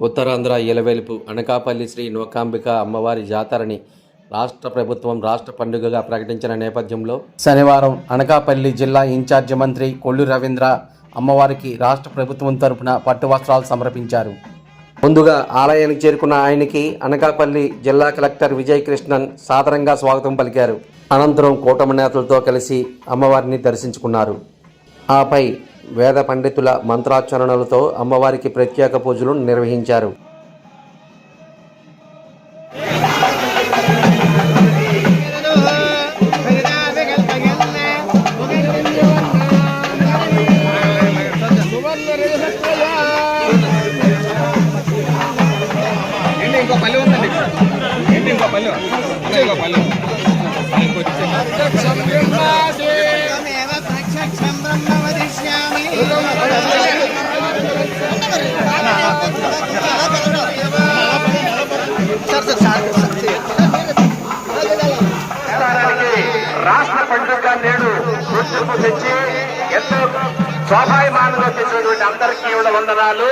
ఉత్తరాంధ్ర ఇలవెలుపు అనకాపల్లి శ్రీ నూకాంబిక అమ్మవారి జాతరని రాష్ట్ర ప్రభుత్వం రాష్ట్ర పండుగగా ప్రకటించిన నేపథ్యంలో శనివారం అనకాపల్లి జిల్లా ఇన్ఛార్జి మంత్రి కొల్లు రవీంద్ర అమ్మవారికి రాష్ట్ర ప్రభుత్వం తరపున పట్టు వస్త్రాలు సమర్పించారు. ముందుగా ఆలయానికి చేరుకున్న ఆయనకి అనకాపల్లి జిల్లా కలెక్టర్ విజయ్ కృష్ణన్ సాదరంగా స్వాగతం పలికారు. అనంతరం కూటమి నేతలతో కలిసి అమ్మవారిని దర్శించుకున్నారు. ఆపై వేద పండితుల మంత్రాచరణలతో అమ్మవారికి ప్రత్యేక పూజలు నిర్వహించారు. ఇంకో పల్లె ఇంకో పల్లె రాష్ట్ర పండుగ నేడు గుర్తింపు తెచ్చి ఎంతో శోభాయమానంగా తెచ్చినటువంటి అందరికీ ఇవ్వడం వందనాలు.